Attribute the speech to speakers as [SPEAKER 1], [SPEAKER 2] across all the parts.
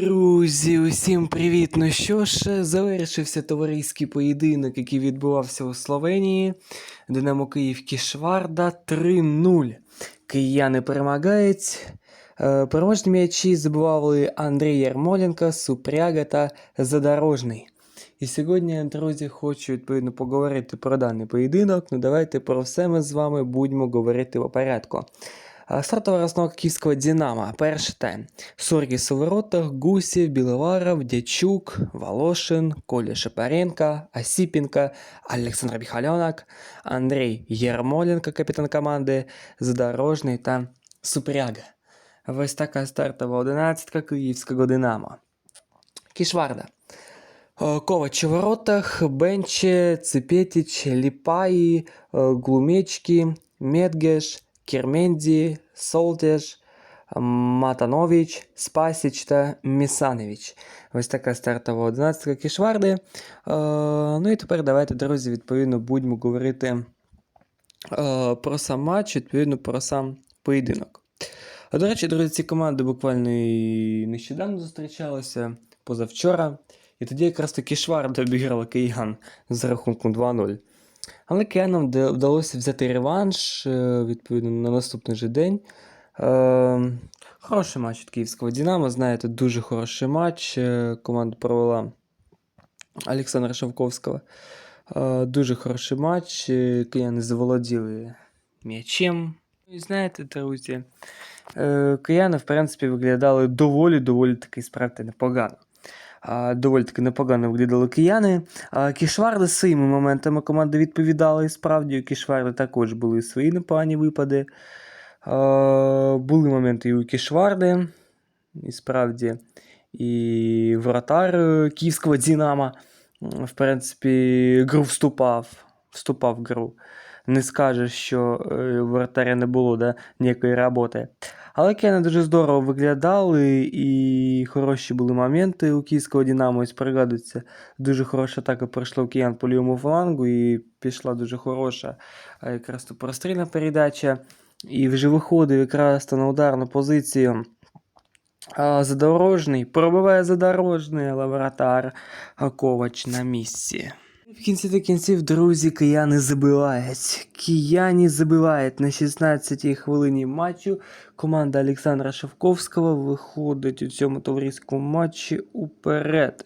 [SPEAKER 1] Друзі, усім привіт! Ну що ж, завершився товариський поєдинок, який відбувався у Словенії. Динамо Київ Кішварда 3-0. Кияни перемагають. Е, Переможні м'ячі забували Андрій Ярмоленко, Супряга та Задорожний. І сьогодні, друзі, хочу відповідно поговорити про даний поєдинок. Ну давайте про все ми з вами будемо говорити по порядку. А, Стартова розстановка київського Динамо. Перший тайм. Соргіс у воротах, Гусєв, Біловаров, Дячук, Волошин, Коля Шапаренко, Осіпенко, Олександр Міхальонок, Андрій Єрмоленко, капітан команди, Задорожний та Супряга. Ось така стартова одинадцятка київського Динамо. Кішварда. Е, Ковач у воротах, Бенче, Цепетич, Ліпаї, е, Глумечки, Медгеш, Керменді, Солтеж, Матанович, Спасіч та Місанович. Ось така стартова одинадцятка Кішварди. Е, Ну і тепер давайте, друзі, відповідно, будемо говорити е, про сам матч, відповідно, про сам поєдинок. А, До речі, друзі, ці команди буквально і нещодавно зустрічалися, позавчора. І тоді якраз таки Шварда обіграла Киян з рахунком 2-0. Але киянам вдалося взяти реванш е, відповідно на наступний же день. Е, Хороший матч від київського Динамо. Знаєте, дуже хороший матч. Е, Команда провела Олександра Шавковського. Е, Дуже хороший матч. Кияни заволоділи м'ячем. І знаєте, друзі, кияни, в принципі, виглядали доволі-доволі таки справді непогано. Доволі таки непогано виглядали кияни. А, Кішварди своїми моментами команда відповідала і справді у Кішварди також були свої непогані випади. Були моменти і у Кішварди, і справді, і вратар е, київського Динамо, в принципі, гру вступав, вступав в гру. Не скажеш, що е, вратаря не було да, ніякої роботи. Але кияни дуже здорово виглядали, і хороші були моменти у київського Динамо. Ось пригадується, дуже хороша атака пройшла у киян по лівому флангу, і пішла дуже хороша якраз то прострільна передача. І вже виходив якраз на ударну позицію. Задорожний, пробиває задорожний, але вратар Ковач на місці. В кінці до кінців, друзі, кияни забивають. Кияні забивають на 16-й хвилині матчу. Команда Олександра Шевковського виходить у цьому товариському матчі уперед.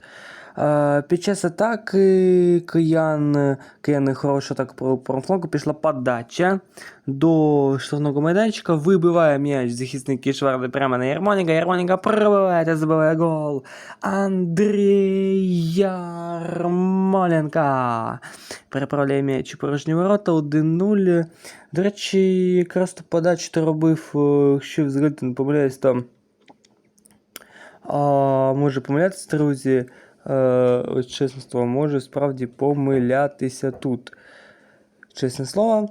[SPEAKER 1] Е, Під час атаки киян, кияни хороша так по промфлангу пішла подача до штрафного майданчика. Вибиває м'яч захисник Кішварди прямо на Ярмоніка. Ярмоніка пробиває та забиває гол. Андрій Ярмоленка переправляє м'яч у порожні ворота 1-0. До речі, якраз ту подачу то робив, е, якщо взагалі не помиляюсь, то а, може помилятися, друзі. Е, чесне слово, може справді помилятися тут. Чесне слово,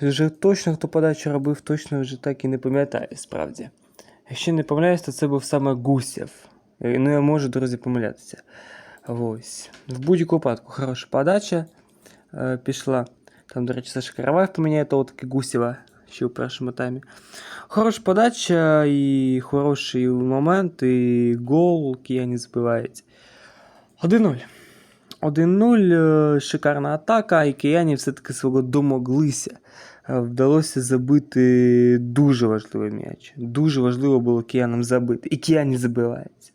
[SPEAKER 1] вже точно хто подачу робив, точно вже так і не пам'ятаю, справді. Якщо не помиляюсь, то це був саме Гусєв. Е, Ну, я можу, друзі, помилятися. Ось. В будь-якому випадку хороша подача е, пішла. Там, до речі, Саша Караваєв поміняє того таки Гусєва ще у першому таймі. Хороша подача і хороший момент, і гол кияні збивають. 1-0. 1-0, е, шикарна атака, і кияні все-таки свого домоглися. Е, Вдалося забити дуже важливий м'яч. Дуже важливо було киянам забити. І кияні забиваються.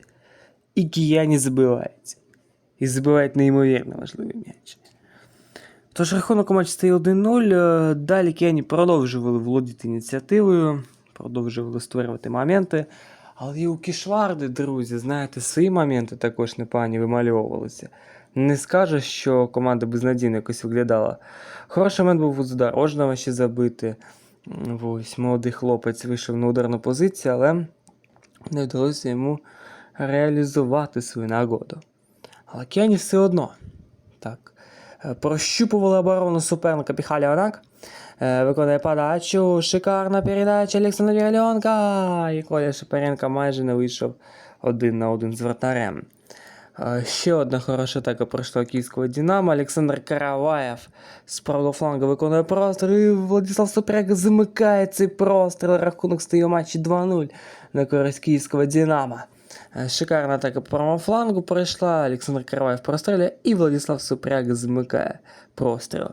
[SPEAKER 1] І кияні забиваються. І забивають неймовірно важливий м'яч. Тож рахунок у матчі стає 1-0. е, Далі кияні продовжували володіти ініціативою, продовжували створювати моменти. Але і у Кішварди, друзі, знаєте, свої моменти також непогані вимальовувалися. Не скажеш, що команда безнадійно якось виглядала. Хороший момент був у Задорожного ще забити. Ось молодий хлопець вийшов на ударну позицію, але не вдалося йому реалізувати свою нагоду. Але Кені все одно так, е, прощупували оборону суперника Піхалі Онак. Е, Виконує подачу. Шикарна передача Олександра Віаленка. І Коля Шапаренко майже не вийшов один на один з вратарем. Е, Ще одна хороша атака пройшла київського Динамо. Олександр Караваєв з правого флангу виконує простріл. І Владислав Супряга замикає цей простріл. Рахунок стає у матчі 2-0 на користь київського Динамо. Е, Шикарна атака по правому флангу пройшла, Олександр Караваєв простріляє і Владислав Супряг змикає простріл.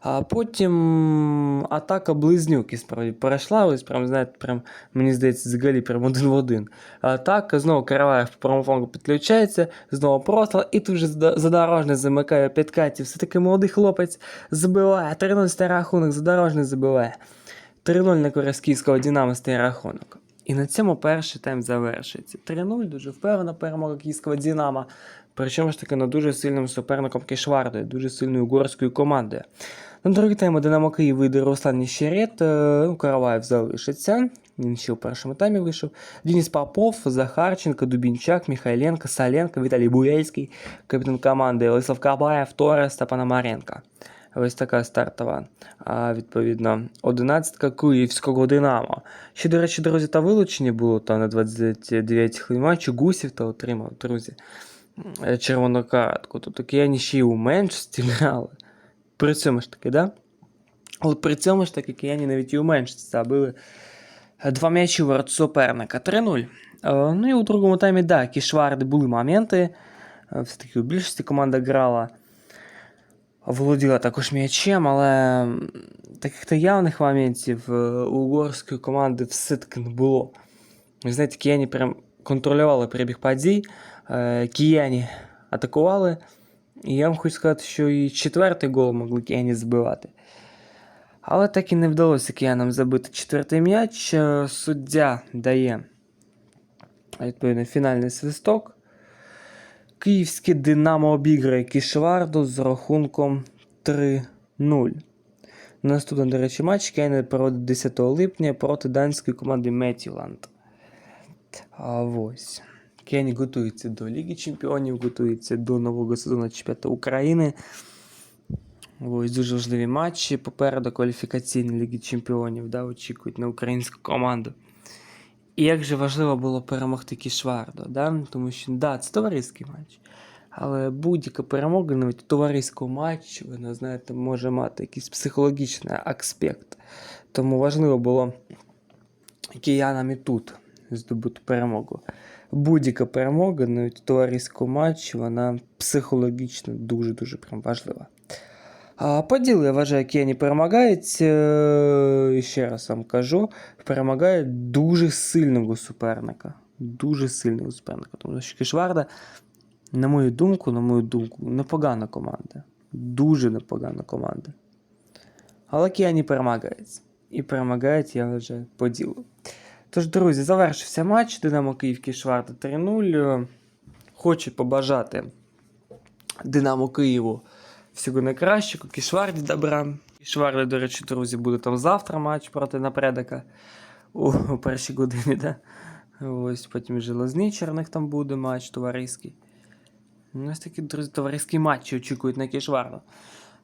[SPEAKER 1] А потім атака близнюк і справді перейшла. Ось прям, знаєте, прям, мені здається, взагалі прям один в один. Атака, знову Караваєв по правому флангу підключається, знову простріл, і тут же зда- задорожний замикає підкаті. Все-таки молодий хлопець забиває. 3-0 стає рахунок, задорожний забиває. 3-0 на користь київського Динамо стає рахунок. І на цьому перший тайм завершується. 3-0 дуже впевнена перемога київського Динамо. Причому ж таки над дуже сильним суперником Кишвардою, дуже сильною угорською командою. На другий тайм Динамо Київ вийде Руслан Ніщерет, е, ну, Караваєв залишиться. Він ще в першому таймі вийшов. Денис Попов, Захарченко, Дубінчак, Михайленко, Саленко, Віталій Буяльський, капітан команди Олеслав Кабаєв, Торес та Пономаренко. Ось така стартова, а, відповідно, одинадцятка Київського Динамо. Ще, до речі, друзі, та вилучення було там на 29 хвилин матчу. Гусів та отримав, друзі, е, червону картку. Тобто кияні ще й у менш стріляли. При цьому ж таки, да? Але при цьому ж таки кияні навіть і у менш забили е, два м'ячі ворот суперника. 3-0. Е, Ну і у другому таймі, да, кішварди були моменти. Все-таки у більшості команда грала володіла також м'ячем, але таких-то явних моментів е, у угорської команди все-таки не було. Ви знаєте, кияні прям контролювали перебіг подій, е, кияні атакували. І я вам хочу сказати, що і четвертий гол могли кияні збивати. Але так і не вдалося киянам забити четвертий м'яч. Е, Суддя дає відповідно фінальний свисток. Київське Динамо обіграє Кішварду з рахунком 3-0. Наступний, до речі, матч Кейне проводить 10 липня проти данської команди Метіланд. А ось. Кені готується до Ліги Чемпіонів, готується до нового сезону чемпіонату України. Ось дуже важливі матчі попереду кваліфікаційної Ліги Чемпіонів, да, очікують на українську команду. І як же важливо було перемогти Кішварду, да? тому що да, це товариський матч. Але будь-яка перемога навіть у товариському матчі, вона, знаєте, може мати якийсь психологічний аспект. Тому важливо було киянам і тут здобути перемогу. Будь-яка перемога навіть у товариському матчі, вона психологічно дуже-дуже прям важлива. А поділ, я вважаю, кияні перемагають. е, ще раз вам кажу, перемагають дуже сильного суперника. Дуже сильного суперника. Тому що Кишварда, на мою думку, на мою думку, непогана команда. Дуже непогана команда. Але кияні перемагають. І перемагають, я вважаю, по ділу. Тож, друзі, завершився матч. Динамо Київ Кишварда 3-0. Хочу побажати Динамо Києву всього найкращого, Кішварді добра. Кішварді, до речі, друзі, буде там завтра матч проти напредика у, у першій годині, да? Ось потім Железничер, у них там буде матч товариський. Ну, Ось такі, друзі, товариські матчі очікують на Кішварду.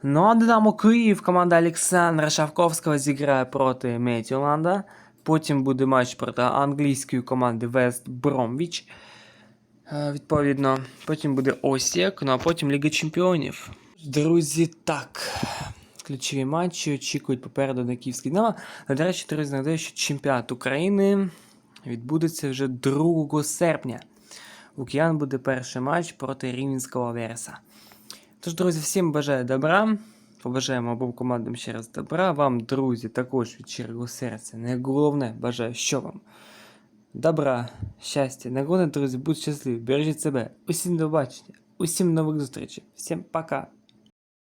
[SPEAKER 1] Ну, а Динамо Київ, команда Олександра Шавковського зіграє проти Метіланда. Потім буде матч проти англійської команди Вест Бромвіч. Відповідно, потім буде Осік, ну а потім Ліга Чемпіонів. Друзі, так. Ключові матчі очікують попереду на Київський Динамо. До речі, друзі, нагадаю, що чемпіонат України відбудеться вже 2 серпня. У киян буде перший матч проти Рівненського Вереса. Тож, друзі, всім бажаю добра. Побажаємо обом командам ще раз добра. Вам, друзі, також від щирого серця. Найголовне, бажаю, що вам добра, щастя. Найголовне, друзі, будьте щасливі, бережіть себе. Усім до побачення, усім нових зустрічей. Всім пока.